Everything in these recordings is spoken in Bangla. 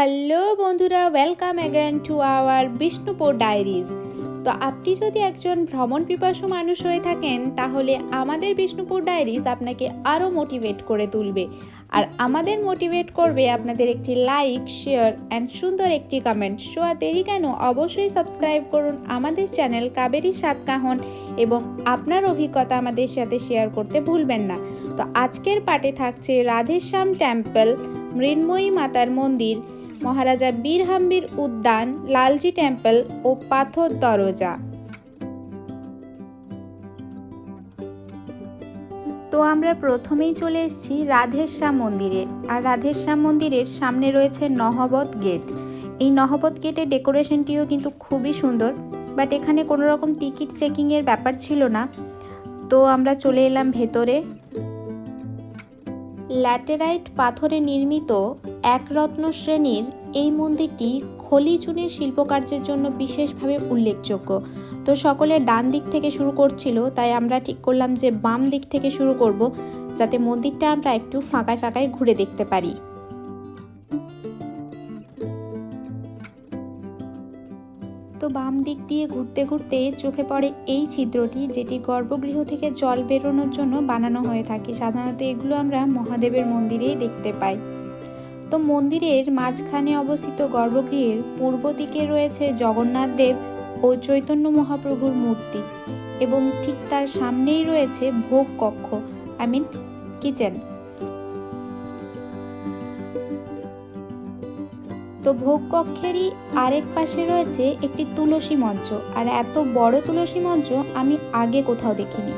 হ্যালো বন্ধুরা welcome again to our Bishnupur diaries তো আপনি যদি একজন ভ্রমণ পিপাসু মানুষ হয়ে থাকেন, তাহলে আমাদের বিষ্ণুপুর ডায়েরিজ আপনাকে আরও মোটিভেট করে তুলবে। আর আমাদের মোটিভেট করবে আপনাদের একটি লাইক শেয়ার অ্যান্ড সুন্দর একটি কমেন্ট সো দেরি কেন? অবশ্যই সাবস্ক্রাইব করুন আমাদের চ্যানেল কাবেরী সাতকাহন এবং আপনার অভিজ্ঞতা আমাদের সাথে শেয়ার করতে ভুলবেন না। তো আজকের পাটে থাকছে রাধেশ্যাম টেম্পল মৃন্ময়ী মাতার মন্দির। মহারাজা বীরহাম্বির উদ্যান, লালজি টেম্পল ও পাথর দরজা। তো আমরা প্রথমেই চলে এসেছি রাধেশ্যাম মন্দিরে। আর রাধেশ্যাম মন্দিরের সামনে রয়েছে নহবত গেট। এই নহবত গেটের ডেকোরেশনটিও কিন্তু খুবই সুন্দর। বাট এখানে কোনো রকম টিকিট চেকিংয়ের ব্যাপার ছিল না। তো আমরা চলে এলাম ভেতরে। ল্যাটেরাইট পাথরে নির্মিত একরত্ন শ্রেণির এই মন্দিরটি খলি চুনের শিল্পকার্যের জন্য বিশেষভাবে উল্লেখযোগ্য। তো সকলে ডান দিক থেকে শুরু করছিল, তাই আমরা ঠিক করলাম যে বাম দিক থেকে শুরু করব, যাতে মন্দিরটা আমরা একটু ফাঁকায় ফাঁকায় ঘুরে দেখতে পারি। বাম দিক দিয়ে ঘুরতে ঘুরতে চোখে পড়ে এই ছিদ্রটি, যেটি গর্ভগৃহ থেকে জল বেরোনোর জন্য বানানো হয়ে থাকে। সাধারণত এগুলো আমরা মহাদেবের মন্দিরেই দেখতে পাই। তো মন্দিরের মাঝখানে অবস্থিত গর্ভগৃহের পূর্ব দিকে রয়েছে জগন্নাথ দেব ও চৈতন্য মহাপ্রভুর মূর্তি এবং ঠিক তার সামনেই রয়েছে ভোগ কক্ষ, আই মিন কিচেন। তো ভোগ কক্ষেরই আরেক পাশে রয়েছে একটি তুলসী মঞ্চ। আর এত বড় তুলসী মঞ্চ আমি আগে কোথাও দেখিনি।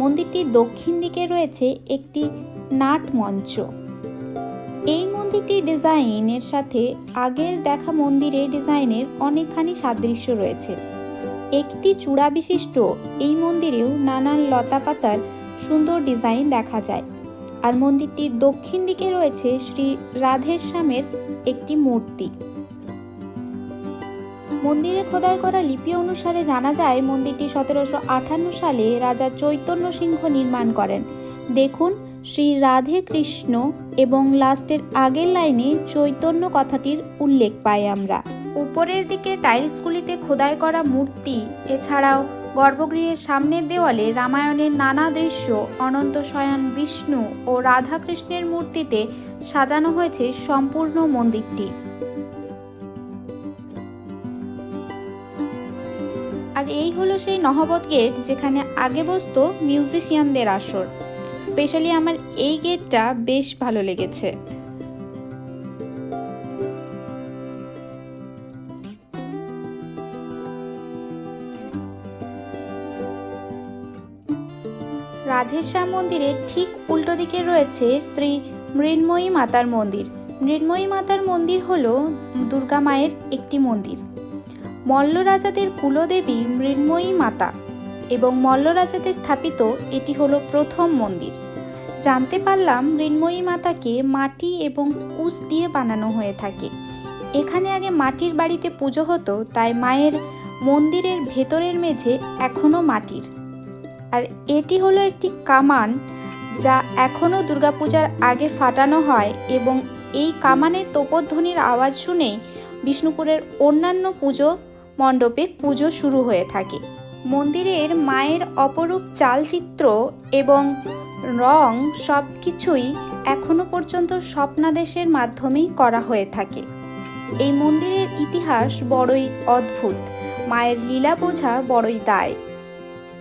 মন্দিরটির দক্ষিণ দিকে রয়েছে একটি নাট মঞ্চ। এই মন্দিরটির ডিজাইনের সাথে আগের দেখা মন্দিরের ডিজাইনের অনেকখানি সাদৃশ্য রয়েছে। একটি চূড়া বিশিষ্ট এই মন্দিরেও নানান লতাপাতার সুন্দর ডিজাইন দেখা যায়। আর মন্দিরটির দক্ষিণ দিকে রয়েছে শ্রী রাধেশ্যামের একটি মূর্তি। মন্দিরে খোদাই করা লিপি অনুসারে জানা যায়, মন্দিরটি সতেরোশো আটান্ন সালে রাজা চৈতন্য সিংহ নির্মাণ করেন। দেখুন, শ্রী রাধে কৃষ্ণ এবং লাস্টের আগের লাইনে চৈতন্য কথাটির উল্লেখ পাই আমরা। উপরের দিকে টাইলসগুলিতে খোদাই করা মূর্তি, এছাড়াও গর্ভগৃহের সামনের দেওয়ালে রামায়ণের নানা দৃশ্য, অনন্ত শয়ন বিষ্ণু ও রাধাকৃষ্ণের মূর্তিতে সাজানো হয়েছে সম্পূর্ণ মন্দিরটি। আর এই হলো সেই নহবত গেট, যেখানে আগে বসত মিউজিশিয়ানদের আসর। স্পেশালি আমার এই গেটটা বেশ ভালো লেগেছে। রাধেশ্যাম মন্দিরের ঠিক উল্টো দিকে রয়েছে শ্রী মৃন্ময়ী মাতার মন্দির। মৃন্ময়ী মাতার মন্দির হল দুর্গা মায়ের একটি মন্দির। মল্ল রাজাদের কুলদেবী মৃন্ময়ী মাতা এবং মল্ল রাজাদের স্থাপিত এটি হলো প্রথম মন্দির। জানতে পারলাম মৃন্ময়ী মাতাকে মাটি এবং কুশ দিয়ে বানানো হয়ে থাকে। এখানে আগে মাটির বাড়িতে পুজো হতো, তাই মায়ের মন্দিরের ভেতরের মেঝে এখনও মাটির। আর এটি হলো একটি কামান যা এখনও দুর্গাপূজার আগে ফাটানো হয় এবং এই কামানের তোপধ্বনির আওয়াজ শুনেই বিষ্ণুপুরের অন্যান্য পুজো মণ্ডপে পুজো শুরু হয়ে থাকে। মন্দিরের মায়ের অপরূপ চালচিত্র এবং রং সব কিছুই এখনও পর্যন্ত স্বপ্নাদেশের মাধ্যমেই করা হয়ে থাকে। এই মন্দিরের ইতিহাস বড়ই অদ্ভুত, মায়ের লীলা বোঝা বড়ই দায়।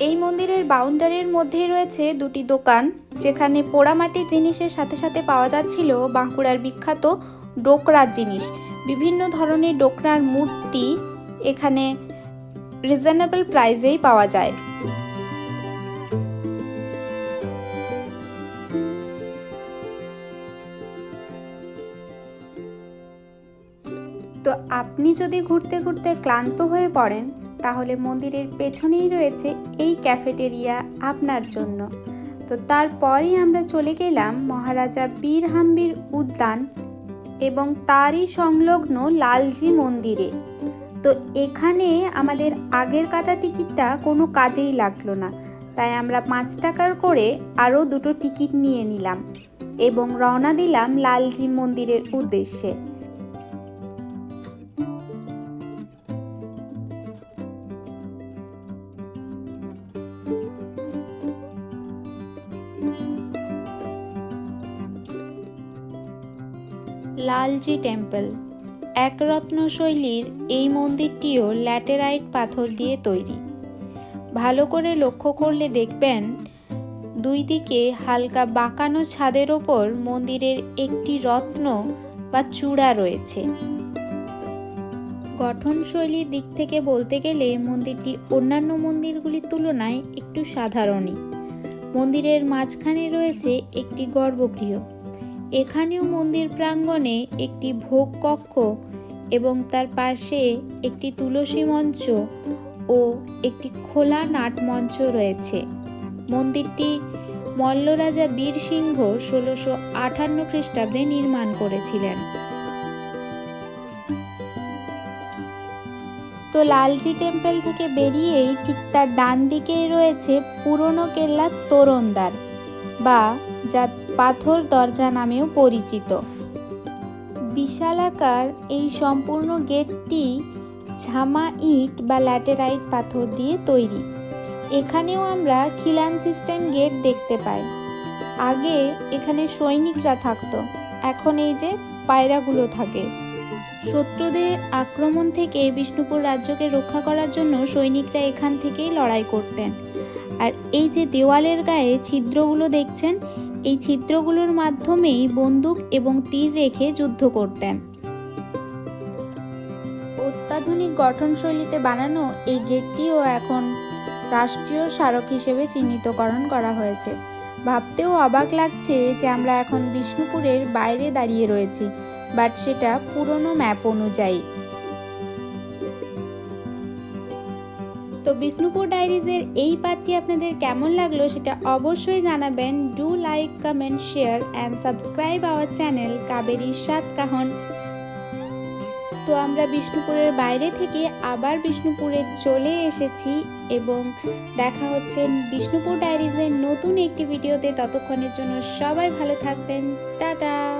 এই মন্দিরের বাউন্ডারির মধ্যেই রয়েছে দুটি দোকান, যেখানে পোড়ামাটির জিনিসের সাথে সাথে পাওয়া যাচ্ছিল বাঁকুড়ার বিখ্যাত ডোকরার জিনিস। বিভিন্ন ধরনের ডোকরার মূর্তি এখানে রিজনেবল প্রাইজেই পাওয়া যায়। তো আপনি যদি ঘুরতে ঘুরতে ক্লান্ত হয়ে পড়েন তাহলে মন্দিরের পেছনেই রয়েছে এই ক্যাফেটেরিয়া আপনার জন্য। তো তারপরই আমরা চলে গেলাম মহারাজা বীরহাম্বির উদ্যান এবং তারই সংলগ্ন লালজি মন্দিরে। তো এখানে আমাদের আগের কাটা টিকিটটা কোনো কাজেই লাগল না, তাই আমরা পাঁচ টাকার করে আরও দুটো টিকিট নিয়ে নিলাম এবং রওনা দিলাম লালজি মন্দিরের উদ্দেশ্যে। লালজি টেম্পল। একরত্ন শৈলীর এই মন্দিরটিও ল্যাটেরাইট পাথর দিয়ে তৈরি। ভালো করে লক্ষ্য করলে দেখবেন, দুই দিকে হালকা বাঁকানো ছাদের ওপর মন্দিরের একটি রত্ন বা চূড়া রয়েছে। গঠনশৈলীর দিক থেকে বলতে গেলে মন্দিরটি অন্যান্য মন্দিরগুলির তুলনায় একটু সাধারণই। মন্দিরের মাঝখানে রয়েছে একটি গর্ভগৃহ। এখানেও মন্দির প্রাঙ্গণে একটি ভোগ কক্ষ এবং তার পাশে একটি তুলসী মঞ্চ ও একটি খোলা নাট মঞ্চ রয়েছে। মন্দিরটি মল্লরাজা বীর সিংহ ষোলোশো আটান্ন খ্রিস্টাব্দে নির্মাণ করেছিলেন। তো লালজি টেম্পল থেকে বেরিয়েই ঠিক তার ডান দিকেই রয়েছে পুরনো কেল্লার তোরণদ্বার বা যা পাথর দরজা নামেও পরিচিত। বিশালাকার এই সম্পূর্ণ গেটটি ঝামা ইট বা ল্যাটেরাইট পাথর দিয়ে তৈরি। এখানেও আমরা খিলান সিস্টেম গেট দেখতে পাই। আগে এখানে সৈনিকরা থাকতো। এখন এই যে পায়রাগুলো থাকে। শত্রুদের আক্রমণ থেকে বিষ্ণুপুর রাজ্যকে রক্ষা করার জন্য সৈনিকরা এখান থেকেই লড়াই করতেন। আর এই যে দেওয়ালের গায়ে ছিদ্রগুলো দেখছেন এই ছিদ্রগুলোর মাধ্যমেই বন্দুক এবং তীর রেখে যুদ্ধ করতেন। অত্যাধুনিক গঠনশৈলীতে বানানো এই গেটটিও এখন রাষ্ট্রীয় স্মারক হিসেবে চিহ্নিতকরণ করা হয়েছে। ভাবতেও অবাক লাগছে যে আমরা এখন বিষ্ণুপুরের বাইরে দাঁড়িয়ে রয়েছি, বাট সেটা পুরনো ম্যাপ অনুযায়ী। তো বিষ্ণুপুর ডায়েরিজের এই পার্টটি আপনাদের কেমন লাগল সেটা অবশ্যই জানাবেন। Do like comment share and subscribe our channel Kaberi Saat Kahon তো আমরা বিষ্ণুপুরের বাইরে থেকে আবার বিষ্ণুপুরে চলে এসেছি এবং দেখা হচ্ছে বিষ্ণুপুর ডায়েরিজের নতুন একটি ভিডিওতে। ততক্ষণের জন্য সবাই ভালো থাকবেন। টাটা!